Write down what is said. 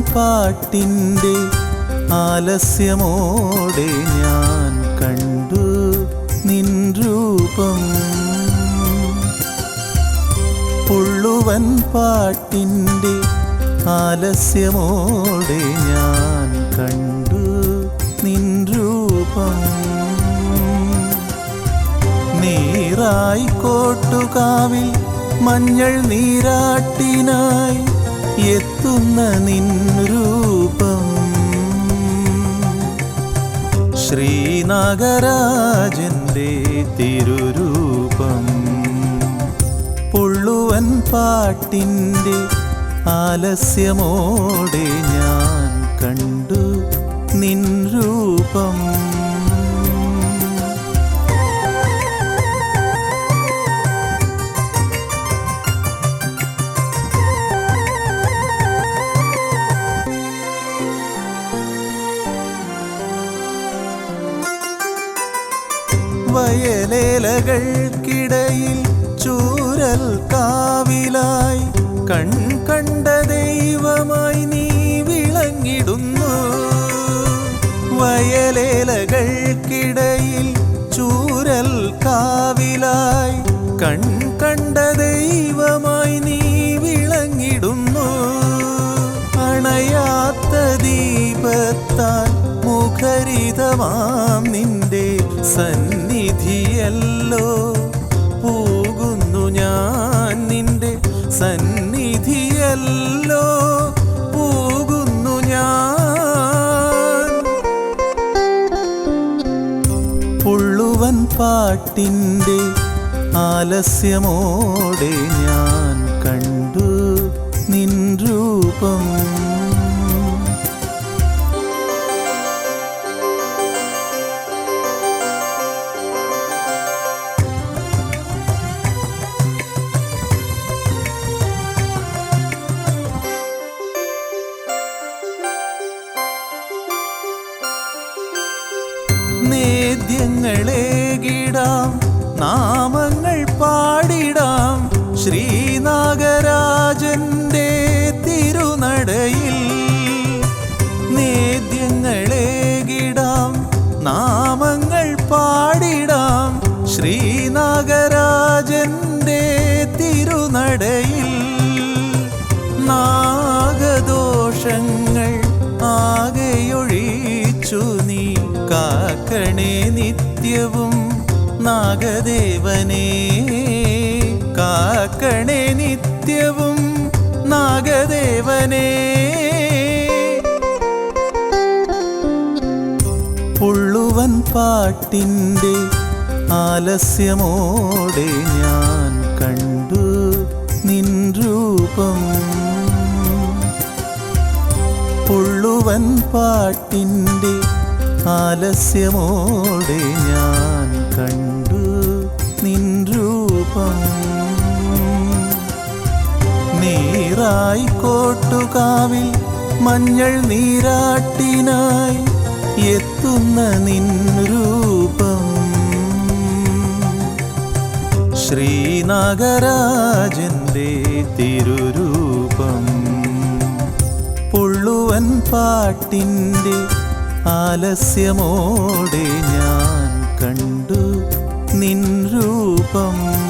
പാട്ടിന്റെ ആലസ്യമോടെ ഞാൻ കണ്ടു നിൻ രൂപം. പുള്ളുവൻ പാട്ടിന്റെ ആലസ്യമോടെ ഞാൻ കണ്ടു നിൻ രൂപം. നീറായിക്കോട്ടുകാവിൽ മഞ്ഞൾ നീരാട്ടിനായി എത്തുന്ന നിൻ രൂപം ശ്രീനാഗരാജന്റെ തിരുരൂപം. പുള്ളുവൻ പാട്ടിന്റെ ആലസ്യമോടെ ഞാൻ കണ്ടു നിൻ രൂപം വയലേലകൾക്കിടയിൽ ചൂരൽ കാവിലായി കൺ കണ്ട ദൈവമായി നീ വിളങ്ങിടുന്നു. വയലേലകൾക്കിടയിൽ ചൂരൽ കാവിലായി കൺ കണ്ട ദൈവമായി നീ വിളങ്ങിടുന്നു. അണയാത്ത ദീപത്താൽ മുഖരിതമാം നിന്റെ സന്നിധിയല്ലോ സന്നിധിയല്ലോ പോകുന്നു ഞാൻ. പുള്ളുവൻ പാട്ടിന്റെ ആലസ്യമോടെ ഞാൻ കണ്ടു നിൻ രൂപം. നേദ്യങ്ങളേകിടാം നാമങ്ങൾ പാടിടാം. ശ്രീനാഗരാജന്റെ തിരുനടയിൽ നേദ്യങ്ങളേകിടാം നാമങ്ങൾ പാടിടാം. ശ്രീനാഗരാജന്റെ തിരുനടയിൽ നാഗദോഷങ്ങൾ കാക്കണേ നിത്യവും നാഗദേവനേ. കാക്കണേ നിത്യവും നാഗദേവനേ. പുള്ളുവൻ പാട്ടിന്റെ ആലസ്യമോടെ ഞാൻ കണ്ടു നിൻ രൂപം. പുള്ളുവൻ പാട്ടിന്റെ ആലസ്യമോടെ ഞാൻ കണ്ടു നിൻ രൂപം. നീറായി കോട്ടുകാവിൽ മഞ്ഞൾ നീരാട്ടിനായി എത്തുന്ന നിൻ രൂപം. ശ്രീനാഗരാജന്റെ തിരുരൂപം. പുള്ളുവൻ പാട്ടിന്റെ ആലസ്യമോടെ ഞാൻ കണ്ടു നിൻ രൂപം.